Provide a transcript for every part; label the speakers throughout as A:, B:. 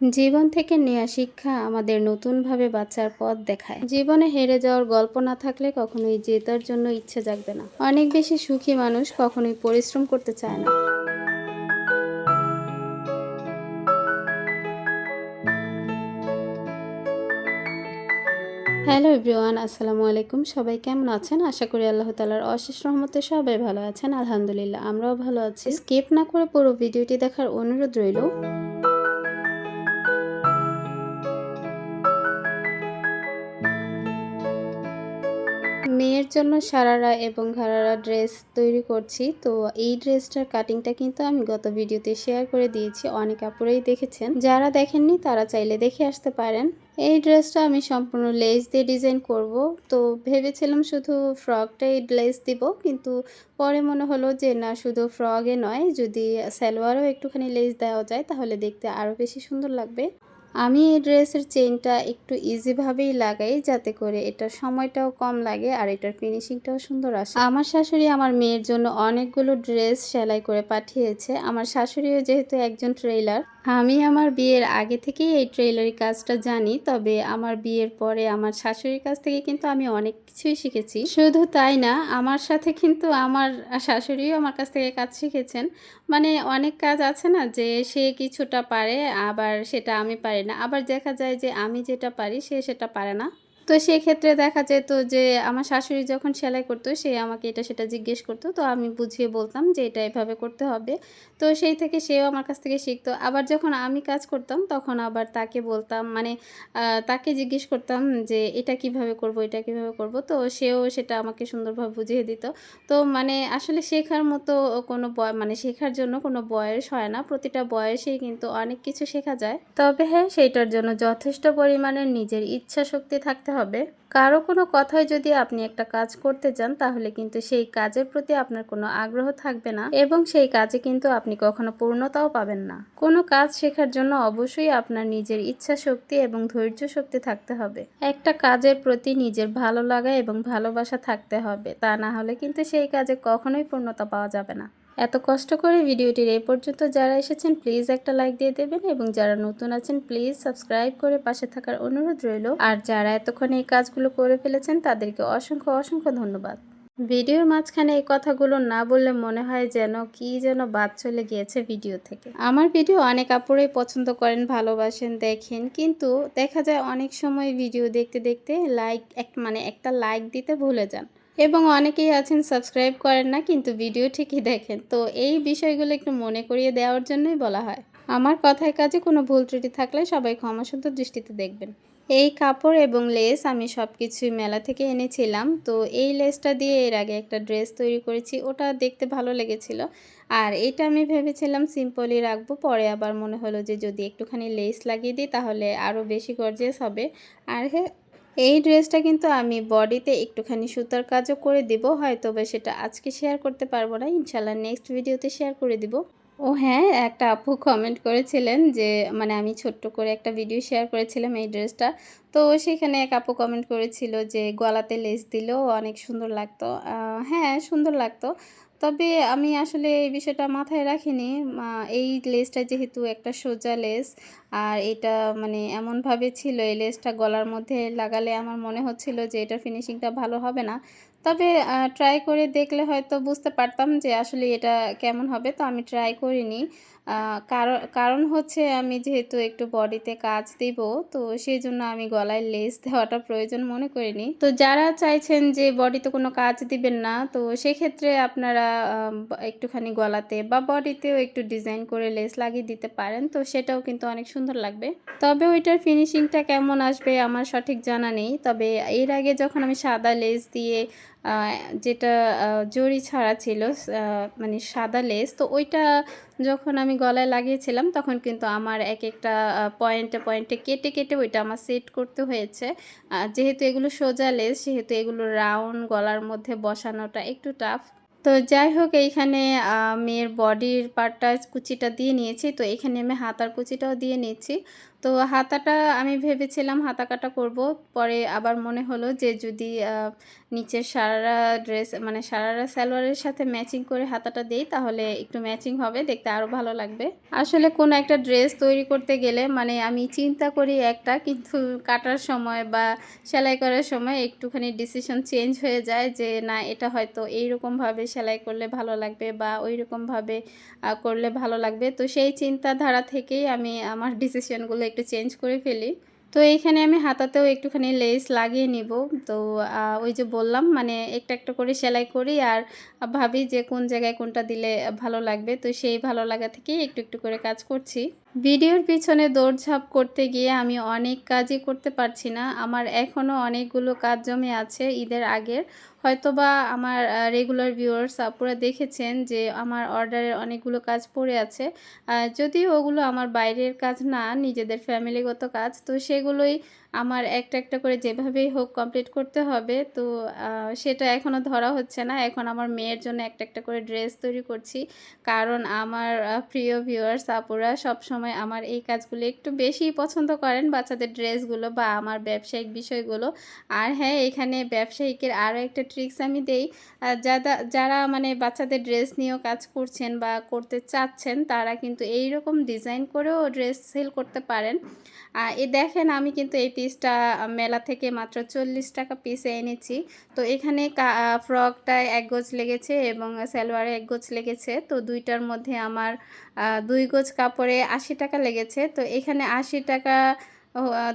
A: জীবন থেকে নেয়া শিক্ষা আমাদের নতুনভাবে বাঁচার পথ দেখায়। জীবনে হেরে যাওয়ার গল্প না থাকলে কখনোই জেতার জন্য ইচ্ছে জাগবে না। অনেক বেশি সুখী মানুষ কখনোই পরিশ্রম করতে চায় না। হ্যালো এভরিওয়ান, আসসালামু আলাইকুম। সবাই কেমন আছেন? আশা করি আল্লাহ তালার অশেষ রহমতে সবাই ভালো আছেন। আলহামদুলিল্লাহ, আমরাও ভালো আছি। স্কিপ না করে পুরো ভিডিওটি দেখার অনুরোধ রইল। জন্য সারারা এবং ঘাড়ারা ড্রেস তৈরি করছি। তো এই ড্রেসটার কাটিংটা কিন্তু আমি গত ভিডিওতে শেয়ার করে দিয়েছি। অনেক আপুরেই দেখেছেন। যারা দেখেননি, তারা চাইলে দেখে আসতে পারেন। এই ড্রেসটা আমি সম্পূর্ণ লেস দিয়ে ডিজাইন করব। তো ভেবেছিলাম শুধু ফ্রকটাই লেস দিব, কিন্তু পরে মনে হলো যে না, শুধু ফ্রগে নয়, যদি সালোয়ারও একটুখানি লেস দেওয়া যায়, তাহলে দেখতে আরও বেশি সুন্দর লাগবে। আমি এই ড্রেসের চেনটা একটু ইজিভাবেই লাগাই যাতে করে এটার সময়টাও কম লাগে আর এটার ফিনিশিংটাও সুন্দর আসে। আমার শাশুড়ি আমার মেয়ের জন্য অনেকগুলো ড্রেস সেলাই করে পাঠিয়েছে। আমার শাশুড়িও যেহেতু একজন ট্রেলার আমি আমার বিয়ের আগে থেকেই এই ট্রেলারি কাজটা জানি, তবে আমার বিয়ের পরে আমার শাশুড়ির কাছ থেকে কিন্তু আমি অনেক কিছুই শিখেছি। শুধু তাই না, আমার সাথে কিন্তু আমার শাশুড়িও আমার কাছ থেকে কাজ শিখেছেন। মানে অনেক কাজ আছে না, যে সে কিছুটা পারে, আবার সেটা আমি পারি না। আবার দেখা যায় যে আমি যেটা পারি, সে সেটা পারে না। তো সেক্ষেত্রে দেখা যেত যে, আমার শাশুড়ি যখন সেলাই করতো, সে আমাকে এটা, সেটা জিজ্ঞেস করতো। তো আমি বুঝিয়ে বলতাম যে, এটা এভাবে করতে হবে। তো সেই থেকে সেও আমার কাছ থেকে শিখতো। আবার যখন আমি কাজ করতাম, তখন আবার তাকে বলতাম মানে তাকে জিজ্ঞেস করতাম যে, এটা কীভাবে করব, এটা কীভাবে করব? তো সেও সেটা আমাকে সুন্দরভাবে বুঝিয়ে দিত। তো মানে আসলে শেখার মতো কোনো বয় মানে শেখার জন্য কোনো বয়স হয় না। প্রতিটা বয়সেই কিন্তু অনেক কিছু শেখা যায়। তবে হ্যাঁ সেইটার জন্য যথেষ্ট পরিমাণে নিজের ইচ্ছা শক্তি থাকতে হবে। কারও কোনো কথায় যদি আপনি একটা কাজ করতে চান, তাহলে কিন্তু সেই কাজের প্রতি আপনার কোনো আগ্রহ থাকবে না এবং সেই কাজে কিন্তু আপনি কখনো পূর্ণতাও পাবেন না। কোনো কাজ শেখার জন্য অবশ্যই আপনার নিজের ইচ্ছা শক্তি এবং ধৈর্য শক্তি থাকতে হবে। একটা কাজের প্রতি নিজের ভালো লাগা এবং ভালোবাসা থাকতে হবে। তা না হলে কিন্তু সেই কাজে কখনোই পূর্ণতা পাওয়া যাবে না। এত কষ্ট করে ভিডিওটির এই পর্যন্ত যারা এসেছেন প্লিজ একটা লাইক দিয়ে দেবেন এবং যারা নতুন আছেন প্লিজ সাবস্ক্রাইব করে পাশে থাকার অনুরোধ রইল। আর যারা এতক্ষণ এই কাজগুলো করে ফেলেছেন, তাদেরকে অসংখ্য অসংখ্য ধন্যবাদ। ভিডিওর মাঝখানে এই কথাগুলো না বললে মনে হয় যেন কি যেন বাদ চলে গিয়েছে ভিডিও থেকে। আমার ভিডিও অনেক আপুরেই পছন্দ করেন, ভালোবাসেন, দেখেন। কিন্তু দেখা যায় অনেক সময় ভিডিও দেখতে দেখতে লাইক এক মানে একটা লাইক দিতে ভুলে যান। এবং অনেকেই আছেন সাবস্ক্রাইব করেন না, কিন্তু ভিডিও ঠিকই দেখেন। তো এই বিষয়গুলো একটু মনে করিয়ে দেওয়ার জন্যই বলা হয়। আমার কথায় কাজে কোনো ভুল ত্রুটি থাকলে সবাই ক্ষমাসুন্দর দৃষ্টিতে দেখবেন। এই কাপড় এবং লেস আমি সব কিছুই মেলা থেকে এনেছিলাম। তো এই লেসটা দিয়ে এর আগে একটা ড্রেস তৈরি করেছি, ওটা দেখতে ভালো লেগেছিল। আর এটা আমি ভেবেছিলাম সিম্পলই রাখব, পরে আবার মনে হলো যে যদি একটুখানি লেস লাগিয়ে দিই তাহলে আরও বেশি গর্জিয়াস হবে। আর হ্যাঁ এই ড্রেসটা কিন্তু আমি বডিতে একটুখানি সুতার কাজও করে দিব, হয়তো বা সেটা আজকে শেয়ার করতে পারব না, ইনশাল্লাহ নেক্সট ভিডিওতে শেয়ার করে দিব। ও হ্যাঁ একটা আপু কমেন্ট করেছিলেন যে মানে আমি ছোট্ট করে একটা ভিডিও শেয়ার করেছিলাম এই ড্রেসটা। তো সেখানে এক আপু কমেন্ট করেছিল যে, গলাতে লেস দিলেও অনেক সুন্দর লাগতো। হ্যাঁ সুন্দর লাগতো। তবে আমি আসলে এই বিষয়টা মাথায় রাখিনি। এই লেসটা যেহেতু একটা সোজা লেস আর এটা মানে এমনভাবে ছিল এই লেসটা গলার মধ্যে লাগালে আমার মনে হচ্ছিল যে এটার ফিনিশিংটা ভালো হবে না। তবে ট্রাই করে দেখলে হয়তো বুঝতে পারতাম যে আসলে এটা কেমন হবে, তো আমি ট্রাই করিনি। কারণ কারণ হচ্ছে আমি যেহেতু একটু বডিতে কাজ দিব, তো সেই জন্য আমি গলায় লেস দেওয়াটা প্রয়োজন মনে করিনি। তো যারা চাইছেন যে বডিতে কোনো কাজ দিবেন না, তো সেক্ষেত্রে আপনারা একটুখানি গলাতে বা বডিতেও একটু ডিজাইন করে লেস লাগিয়ে দিতে পারেন, তো সেটাও কিন্তু অনেক সুন্দর লাগবে। তবে ওইটার ফিনিশিংটা কেমন আসবে আমার সঠিক জানা নেই, তবে এর আগে যখন আমি সাদা লেস দিয়ে যেটা জরি ছাড়া ছিল মানে সাদা লেস তো ওইটা যখন আমি গলায় লাগিয়েছিলাম, তখন কিন্তু আমার এক একটা পয়েন্টে পয়েন্টে কেটে কেটে ওইটা আমার সেট করতে হয়েছে যেহেতু এগুলো সোজা লেস সেহেতু এগুলো রাউন্ড গলার মধ্যে বসানোটা একটু টাফ তো যাই হোক, এইখানে মেয়ের বডির পার্টটা কুচিটা দিয়ে নিয়েছি। তো এখানে আমি হাতার কুচিটাও দিয়ে নিচ্ছি। তো হাতাটা আমি ভেবেছিলাম হাতা কাটা করব। পরে আবার মনে হলো যে যদি নিচের সারারা ড্রেস মানে সারারা সালোয়ারের সাথে ম্যাচিং করে হাতাটা দেই তাহলে একটু ম্যাচিং হবে, দেখতে আরও ভালো লাগবে। আসলে কোনো একটা ড্রেস তৈরি করতে গেলে মানে আমি চিন্তা করি একটা কিন্তু কাটার সময় বা সেলাই করার সময় একটুখানি ডিসিশন চেঞ্জ হয়ে যায় যে না এটা হয়তো এইরকমভাবে সেলাই করলে ভালো লাগবে বা ওইরকমভাবে আ করলে ভালো লাগবে। তো সেই চিন্তাধারা থেকেই আমি আমার ডিসিশনগুলো একটু চেঞ্জ করে ফেলি। তো এইখানে আমি হাতাতেও একটুখানি লেস লাগিয়ে নিব। তো ওই যে বললাম মানে একটা, একটা করে সেলাই করি আর ভাবি যে কোন জায়গায় কোনটা দিলে ভালো লাগবে। তো সেই ভালো লাগা থেকেই একটু, একটু করে কাজ করছি। ভিডিওর পিছনে দৌড়ঝাঁপ করতে গিয়ে আমি অনেক কাজই করতে পারছি না। আমার এখনও অনেকগুলো কাজ জমে আছে ঈদের আগের। হয়তোবা আমার রেগুলার ভিউয়ার্স আপুরা দেখেছেন যে আমার অর্ডারের অনেকগুলো কাজ পড়ে আছে। যদি ওগুলো আমার বাইরের কাজ না, নিজেদের ফ্যামিলিগত কাজ। তো সেগুলোই আমার একটা, একটা করে যেভাবেই হোক কমপ্লিট করতে হবে। তো সেটা এখনও ধরা হচ্ছে না। এখন আমার মেয়ের জন্য একটা, একটা করে ড্রেস তৈরি করছি। কারণ আমার প্রিয় ভিউয়ার্স আপুরা সবসময় আমার এই কাজগুলো একটু বেশিই পছন্দ করেন, বাচ্চাদের ড্রেসগুলো বা আমার ব্যবসায়িক বিষয়গুলো। আর হ্যাঁ, এখানে ব্যবসায়িকের আরও একটা ট্রিক্স আমি দেই। যাদা যারা মানে বাচ্চাদের ড্রেস নিয়েও কাজ করছেন বা করতে চাচ্ছেন, তারা কিন্তু এইরকম ডিজাইন করেও ড্রেস সেল করতে পারেন। এ দেখেন আমি কিন্তু এই পিসটা মেলা থেকে মাত্র চল্লিশ টাকা পিসে এনেছি। তো এখানে ফ্রকটায় এক গোছ লেগেছে এবং সালোয়ারে এক গোছ লেগেছে। তো দুইটার মধ্যে আমার দুই গোজ কাপড়ে ৮০ টাকা লেগেছে। তো এখানে ৮০ টাকা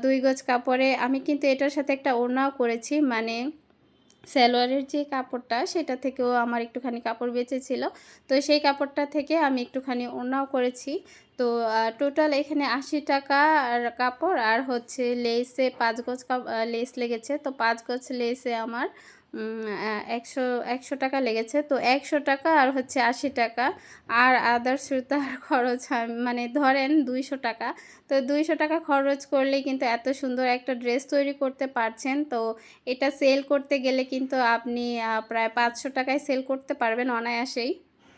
A: দুই গোজ কাপড়ে আমি কিন্তু এটার সাথে একটা ওড়নাও করেছি। মানে সালোয়ারের যে কাপড়টা, সেটা থেকেও আমার একটুখানি কাপড় বেঁচেছিল। তো সেই কাপড়টা থেকে আমি একটুখানি ওড়নাও করেছি। তো টোটাল এখানে ৮০ টাকা আর কাপড়, আর হচ্ছে লেসে পাঁচ গজ লেস লেগেছে। তো পাঁচ গজ লেসে আমার ১০০ ১০০ টাকা লেগেছে। তো ১০০ টাকা আর হচ্ছে ৮০ টাকা আর আদার্স সুতার খরচ মানে ধরেন ২০০ টাকা। তো ২০০ টাকা খরচ করলে কিন্তু এত সুন্দর একটা ড্রেস তৈরি করতে পারছেন। তো এটা সেল করতে গেলে কিন্তু আপনি প্রায় ৫০০ টাকায় সেল করতে পারবেন অনায়াসেই।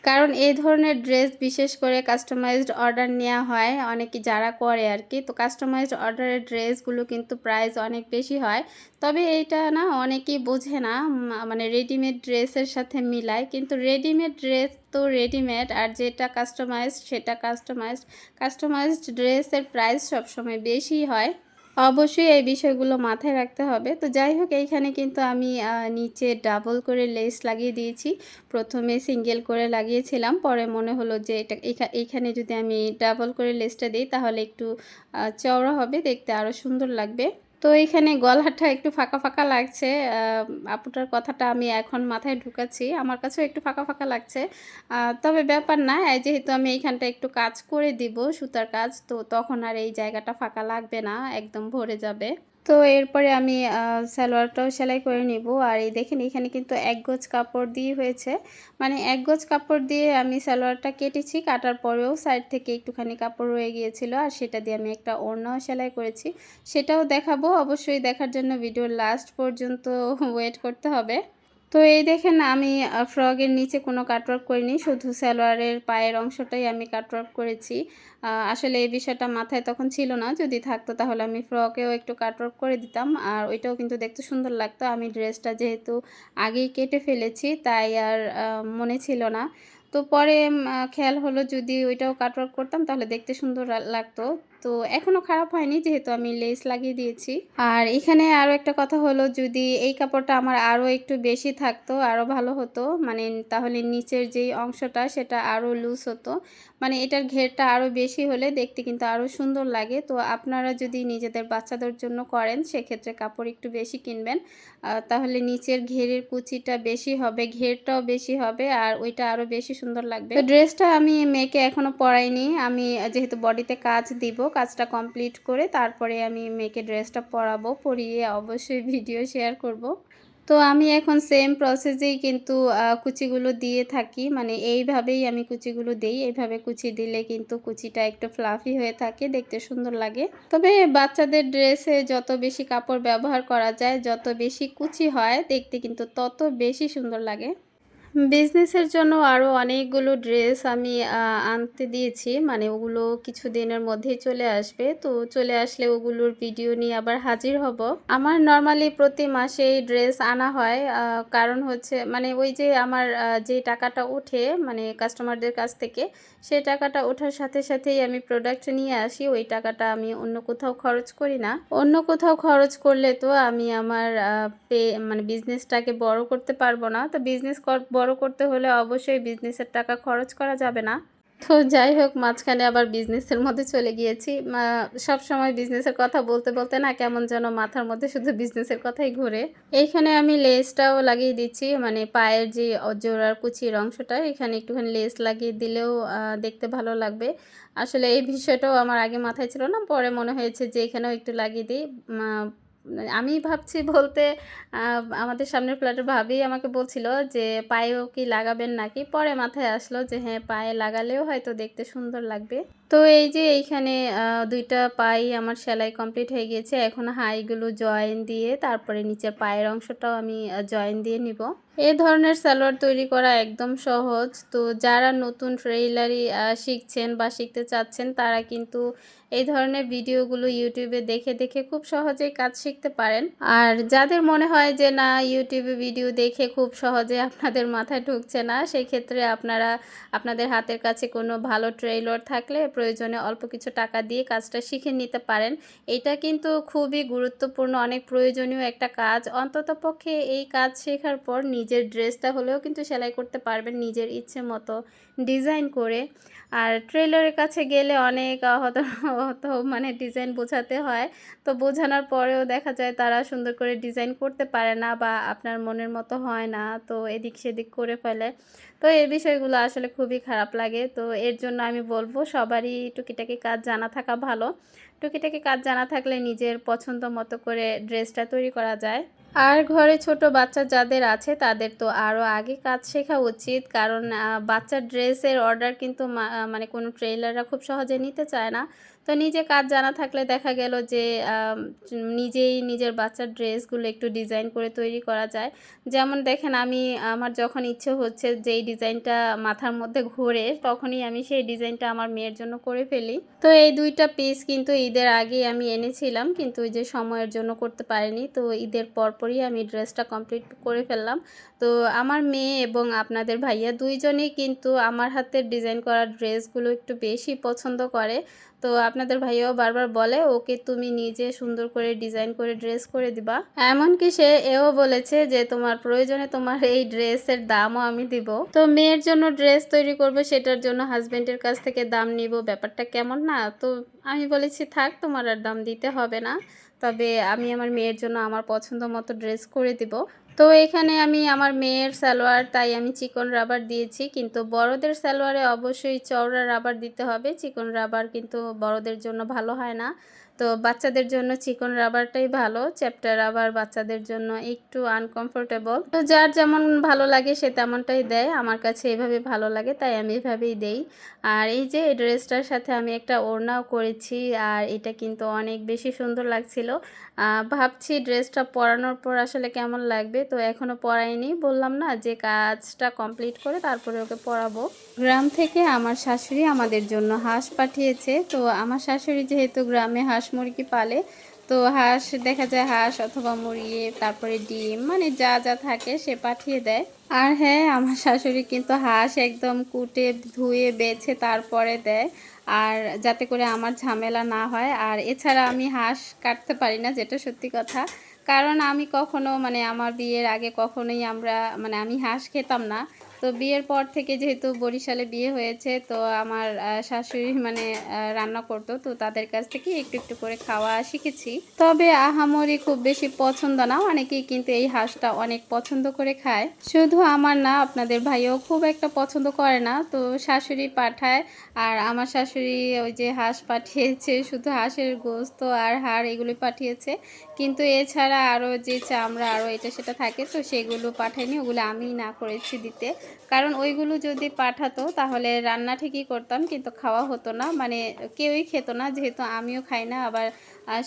A: কারণ এই ধরনের ড্রেস বিশেষ করে কাস্টমাইজড অর্ডার নেওয়া হয়, অনেকে যারা করে আর কি তো কাস্টমাইজড অর্ডারের ড্রেসগুলো কিন্তু প্রাইস অনেক বেশি হয়। তবে এইটা না অনেকেই বোঝে না মানে রেডিমেড ড্রেসের সাথে মিলায়, কিন্তু রেডিমেড ড্রেস তো রেডিমেড আর যেটা কাস্টমাইজড সেটা কাস্টমাইজড কাস্টমাইজড ড্রেসের প্রাইস সবসময় বেশি হয়। অবশ্যই এই বিষয়গুলো মাথায় রাখতে হবে। তো যাই হোক, এইখানে কিন্তু আমি নিচে ডাবল করে লেস লাগিয়ে দিয়েছি। প্রথমে সিঙ্গেল করে লাগিয়েছিলাম, পরে মনে হলো যে এটা এইখানে যদি আমি ডাবল করে লেসটা দিই, তাহলে একটু চওড়া হবে, দেখতে আরও সুন্দর লাগবে। তো এইখানে গলাটা একটু ফাঁকা ফাঁকা লাগছে। আপুটার কথাটা আমি এখন মাথায় ঢুকাচ্ছি। আমার কাছেও একটু ফাঁকা ফাঁকা লাগছে। তবে ব্যাপার না যেহেতু আমি এইখানটা একটু কাজ করে দিব সুতার কাজ, তো তখন আর এই জায়গাটা ফাঁকা লাগবে না, একদম ভরে যাবে। তো এরপরে আমি সালোয়ারটাও সেলাই করে নিব। আর এই দেখেন, এখানে কিন্তু এক গোজ কাপড় দিয়ে হয়েছে। মানে এক গোজ কাপড় দিয়ে আমি সালোয়ারটা কেটেছি, কাটার পরেও সাইড থেকে একটুখানি কাপড় রয়ে গিয়েছিল। আর সেটা দিয়ে আমি একটা ওড়নাও সেলাই করেছি। সেটাও দেখাবো। অবশ্যই দেখার জন্য ভিডিওর লাস্ট পর্যন্ত ওয়েট করতে হবে। তো এই দেখেন আমি ফ্রগের নিচে কোনো কাটওয়ার্ক করিনি, শুধু সালোয়ারের পায়ের অংশটাই আমি কাটওয়ার্ক করেছি। আসলে এই বিষয়টা মাথায় তখন ছিল না, যদি থাকতো তাহলে আমি ফ্রকেও একটু কাটওয়ার্ক করে দিতাম, আর ওইটাও কিন্তু দেখতে সুন্দর লাগতো। আমি ড্রেসটা যেহেতু আগেই কেটে ফেলেছি, তাই আর মনে ছিল না। তো পরে খেয়াল হলো যদি ওইটাও কাটওয়ার্ক করতাম তাহলে দেখতে সুন্দর লাগতো। তো এখনও খারাপ হয়নি, যেহেতু আমি লেস লাগিয়ে দিয়েছি। আর এখানে আরও একটা কথা হলো, যদি এই কাপড়টা আমার আরও একটু বেশি থাকতো আরও ভালো হতো মানে তাহলে নিচের যেই অংশটা সেটা আরও লুজ হতো। মানে এটার ঘেরটা আরও বেশি হলে দেখতে কিন্তু আরও সুন্দর লাগে। তো আপনারা যদি নিজেদের বাচ্চাদের জন্য করেন, সেক্ষেত্রে কাপড় একটু বেশি কিনবেন। তাহলে নিচের ঘেরের কুচিটা বেশি হবে, ঘেরটাও বেশি হবে, আর ওইটা আরও বেশি সুন্দর লাগবে। তো ড্রেসটা আমি মেয়েকে এখনও পরাইনি। আমি যেহেতু বডিতে কাজ দিব কাজটা কমপ্লিট করে তারপরে আমি মেয়েকে ড্রেসটা পরাবো, পরিয়ে অবশ্যই ভিডিও শেয়ার করব। তো আমি এখন সেম প্রসেসেই কিন্তু কুচিগুলো দিয়ে থাকি। মানে এইভাবেই আমি কুচিগুলো দিই। এইভাবে কুচি দিলে কিন্তু কুচিটা একটু ফ্লাফি হয়ে থাকে, দেখতে সুন্দর লাগে। তবে বাচ্চাদের ড্রেসে যত বেশি কাপড় ব্যবহার করা যায়, যত বেশি কুচি হয়, দেখতে কিন্তু তত বেশি সুন্দর লাগে। বিজনেসের জন্য আরও অনেকগুলো ড্রেস আমি আনতে দিয়েছি। মানে ওগুলো কিছু দিনের মধ্যেই চলে আসবে। তো চলে আসলে ওগুলোর ভিডিও নিয়ে আবার হাজির হব। আমার নর্মালি প্রতি মাসেই ড্রেস আনা হয়। কারণ হচ্ছে মানে ওই যে আমার যে টাকাটা ওঠে মানে কাস্টমারদের কাছ থেকে সেই টাকাটা ওঠার সাথে সাথেই আমি প্রোডাক্ট নিয়ে আসি। ওই টাকাটা আমি অন্য কোথাও খরচ করি না। অন্য কোথাও খরচ করলে তো আমি আমার পে মানে বিজনেসটাকে বড় করতে পারব না। তো বিজনেস বড় করতে হলে অবশ্যই বিজনেসের টাকা খরচ করা যাবে না। তো যাই হোক, মাঝখানে আবার বিজনেসের মধ্যে চলে গিয়েছি। সব সময় বিজনেসের কথা বলতে বলতে না কেমন যেন মাথার মধ্যে শুধু বিজনেসের কথাই ঘুরে। এইখানে আমি লেসটাও লাগিয়ে দিচ্ছি মানে পায়ের যে জোড়ার কুচির অংশটা, এখানে একটুখানি লেস লাগিয়ে দিলেও দেখতে ভালো লাগবে। আসলে এই বিষয়টাও আমার আগে মাথায় ছিল না, পরে মনে হয়েছে যে এখানেও একটু লাগিয়ে দিই। আমি ভাবছি বলতে আমাদের সামনের ফ্ল্যাটের ভাবি আমাকে বলছিল যে, পায়েও কি লাগাবেন নাকি? পরে মাথায় আসলো যে হ্যাঁ পায়ে লাগালেও হয়তো দেখতে সুন্দর লাগবে। তো এই যে এইখানে দুইটা পাই আমার সেলাই কমপ্লিট হয়ে গিয়েছে। এখন হাইগুলো জয়েন দিয়ে, তারপরে নিচের পায়ের অংশটাও আমি জয়েন দিয়ে নিব। এই ধরনের সালোয়ার তৈরি করা একদম সহজ। তো যারা নতুন ট্রেইলারি শিখছেন বা শিখতে চাচ্ছেন, তারা কিন্তু এই ধরনের ভিডিওগুলো ইউটিউবে দেখে দেখে খুব সহজেই কাজ শিখতে পারেন। আর যাদের মনে হয় যে, না, ইউটিউবে ভিডিও দেখে খুব সহজে আপনাদের মাথায় ঢুকছে না, সেক্ষেত্রে আপনারা, আপনাদের হাতের কাছে কোনো ভালো ট্রেইলার থাকলে প্রয়োজনে অল্প কিছু টাকা দিয়ে কাজটা শিখে নিতে পারেন। এটা কিন্তু খুবই গুরুত্বপূর্ণ, অনেক প্রয়োজনীয় একটা কাজ। অন্তত পক্ষে এই কাজ শেখার পর নিজের ড্রেসটা হলেও কিন্তু সেলাই করতে পারবেন নিজের ইচ্ছে মতো ডিজাইন করে। আর ট্রেলারের কাছে গেলে অনেক হত হত মানে ডিজাইন বোঝাতে হয়। তো বোঝানোর পরেও দেখা যায় তারা সুন্দর করে ডিজাইন করতে পারে না বা আপনার মনের মতো হয় না। তো এদিক সেদিক করে ফেলে। তো এই বিষয়গুলো আসলে খুবই খারাপ লাগে। তো এর জন্য আমি বলব সবারই টুকিটাকি কাজ জানা থাকা ভালো। টুকিটাকি কাজ জানা থাকলে নিজের পছন্দ মতো করে ড্রেসটা তৈরি করা যায়। আর ঘরে ছোট বাচ্চা যাদের আছে, তাদের তো আরও আগে কাজ শেখা উচিত। কারণ বাচ্চার ড্রেসের অর্ডার কিন্তু মানে কোনো ট্রেলাররা খুব সহজে নিতে চায় না। তো নিজে কাজ জানা থাকলে দেখা গেল যে নিজেই নিজের বাচ্চার ড্রেসগুলো একটু ডিজাইন করে তৈরি করা যায়। যেমন দেখেন আমি, আমার যখন ইচ্ছে হচ্ছে যেই ডিজাইনটা মাথার মধ্যে ঘোরে, তখনই আমি সেই ডিজাইনটা আমার মেয়ের জন্য করে ফেলি। তো এই দুইটা পিস কিন্তু ঈদের আগেই আমি এনেছিলাম, কিন্তু ওই যে সময়ের জন্য করতে পারিনি। তো ঈদের পরপরই আমি ড্রেসটা কমপ্লিট করে ফেললাম। তো আমার মেয়ে এবং আপনাদের ভাইয়া দুইজনেই কিন্তু আমার হাতের ডিজাইন করা ড্রেসগুলো একটু বেশি পছন্দ করে। তো আপনাদের ভাইয়াও বারবার বলে, ওকে তুমি নিজে সুন্দর করে ডিজাইন করে ড্রেস করে দিবা। এমনকি সে এও বলেছে যে, তোমার প্রয়োজনে তোমার এই ড্রেসের দামও আমি দিব। তো মেয়ের জন্য ড্রেস তৈরি করবে, সেটার জন্য হাজবেন্ডের কাছ থেকে দাম নিব। ব্যাপারটা কেমন না? তো আমি বলেছি, থাক, তোমার আর দাম দিতে হবে না। তবে আমি আমার মেয়ের জন্য আমার পছন্দ মতো ড্রেস করে দিব। তো এখানে আমি আমার মেয়ের সালোয়ার, তাই আমি চিকন রাবার দিয়েছি। কিন্তু বড়দের সালোয়ারে অবশ্যই চওড়া রাবার দিতে হবে। চিকন রাবার কিন্তু বড়দের জন্য ভালো হয় না। তো বাচ্চাদের জন্য চিকন রাবারটাই ভালো চ্যাপ্টার রাবার বাচ্চাদের জন্য একটু আনকমফোর্টেবল তো যার যেমন ভালো লাগে সে তেমনটাই দেয়, আমার কাছে এভাবে ভালো লাগে তাই আমি এভাবেই দেই। আর এই যে এই ড্রেসটার সাথে আমি একটা ওড়নাও করেছি আর এটা কিন্তু অনেক বেশি সুন্দর লাগছিল। ভাবছি ড্রেসটা পরানোর পর আসলে কেমন লাগবে? তো এখনও পরাইনি, বললাম না যে কাজটা কমপ্লিট করে তারপরে ওকে পরাবো। গ্রাম থেকে আমার শাশুড়ি আমাদের জন্য হাঁস পাঠিয়েছে, তো আমার শাশুড়ি যেহেতু গ্রামে হাঁস মুরগি পালে। তো হাঁস, দেখা যায় হাঁস অথবা মুরগি, তারপরে ডিম মানে যা যা থাকে সে পাঠিয়ে দেয়। আর হ্যাঁ আমার শাশুড়ি কিন্তু হাঁস একদম কুটে, ধুয়ে, বেছে তারপরে দেয়। আর যাতে করে আমার ঝামেলা না হয়। আর এছাড়া আমি হাঁস কাটতে পারি না, যেটা সত্যি কথা। কারণ আমি কখনো মানে আমার বিয়ের আগে কখনোই আমরা মানে আমি হাঁস খেতাম না। তো বিয়ের পর থেকে যেহেতু বরিশালে বিয়ে হয়েছে, তো আমার শাশুড়ি মানে রান্না করতো, তো তাদের কাছ থেকে একটু একটু করে খাওয়া শিখেছি। তবে আহামরি খুব বেশি পছন্দ না, অনেকেই কিন্তু এই হাঁসটা অনেক পছন্দ করে খায়। শুধু আমার না, আপনাদের ভাইও খুব একটা পছন্দ করে না, তো শাশুড়ি পাঠায়, আর আমার শাশুড়ি ওই যে হাঁস পাঠিয়েছে, শুধু হাঁসের গোস্ত আর হাড় এগুলি পাঠিয়েছে। কিন্তু এছাড়া আরও যে চামড়া আরও এটা সেটা থাকে, তো সেগুলো পাঠায়নি ওগুলো আমি না করেছি দিতে। কারণ ওইগুলো যদি পাঠাতো তাহলে রান্না ঠিকই করতাম, কিন্তু খাওয়া হতো না। মানে কেউই খেত না, যেহেতু আমিও খাই না, আবার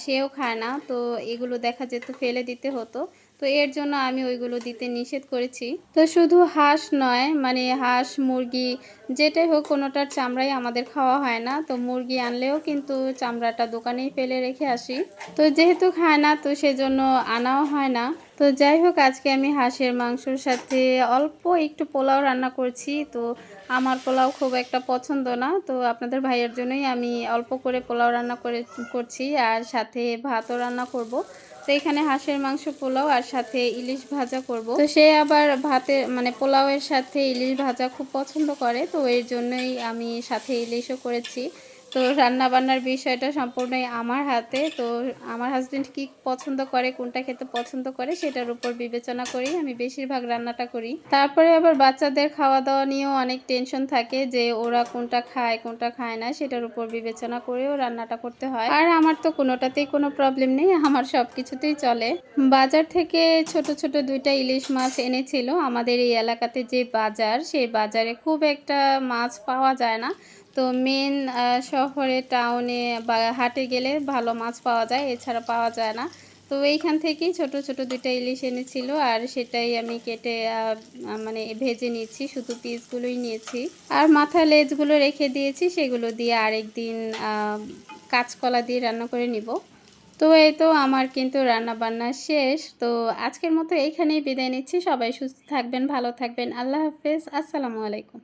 A: সেও খায় না। তো এগুলো দেখা যেত, ফেলে দিতে হতো। তো এর জন্য আমি ওইগুলো দিতে নিষেধ করেছি। তো শুধু হাঁস নয় মানে হাঁস, মুরগি, যেটাই হোক কোনোটার চামড়াই আমাদের খাওয়া হয় না। তো মুরগি আনলেও কিন্তু চামড়াটা দোকানেই ফেলে রেখে আসি। তো যেহেতু খায় না, তো সেজন্য আনাও হয় না। তো যাই হোক, আজকে আমি হাঁসের মাংসর সাথে অল্প একটু পোলাও রান্না করছি। তো আমার পোলাও খুব একটা পছন্দ না। তো আপনাদের ভাইয়ের জন্যই আমি অল্প করে পোলাও রান্না করে, করছি। আর সাথে ভাতও রান্না করব। তো এখানে হাঁসের মাংস, পোলাও আর সাথে ইলিশ ভাজা করব। তো সে আবার ভাতে মানে পোলাওয়ের সাথে ইলিশ ভাজা খুব পছন্দ করে, তো এর জন্যই আমি সাথে ইলিশও করেছি। তো রান্না বান্নার বিষয়টা সম্পূর্ণই আমার হাতে। তো আমার হাজবেন্ড কি পছন্দ করে, কোনটা খেতে পছন্দ করে সেটার উপর বিবেচনা করি। আমি বেশিরভাগ রান্নাটা করি। তারপরে আবার বাচ্চাদের খাওয়া দাওয়া নিয়েও অনেক টেনশন থাকে যে ওরা কোনটা খায় কোনটা খায় না, সেটার উপর বিবেচনা করেও রান্নাটা করতে হয়। আর আমার তো কোনোটাতেই কোনো প্রবলেম নেই, আমার সব কিছুতেই চলে। বাজার থেকে ছোট ছোট দুইটা ইলিশ মাছ এনেছিল। আমাদের এই এলাকাতে যে বাজার, সেই বাজারে খুব একটা মাছ পাওয়া যায় না। তো মেন শহরে টাউনে বা হাটে গেলে ভালো মাছ পাওয়া যায়, এছাড়া পাওয়া যায় না। তো এইখান থেকেই ছোট ছোট দুইটা ইলিশ এনেছিল আর সেটাই আমি কেটে মানে ভেজে নিয়েছি, শুধু পিসগুলোই নিয়েছি। আর মাথা লেজগুলো রেখে দিয়েছি, সেগুলো দিয়ে আরেক দিন কাঁচকলা দিয়ে রান্না করে নিব। তো এই তো আমার কিন্তু রান্না বান্না শেষ। তো আজকের মতো এইখানেই বিদায় নিচ্ছি। সবাই সুস্থ থাকবেন, ভালো থাকবেন। আল্লাহ হাফেজ। আসসালামু আলাইকুম।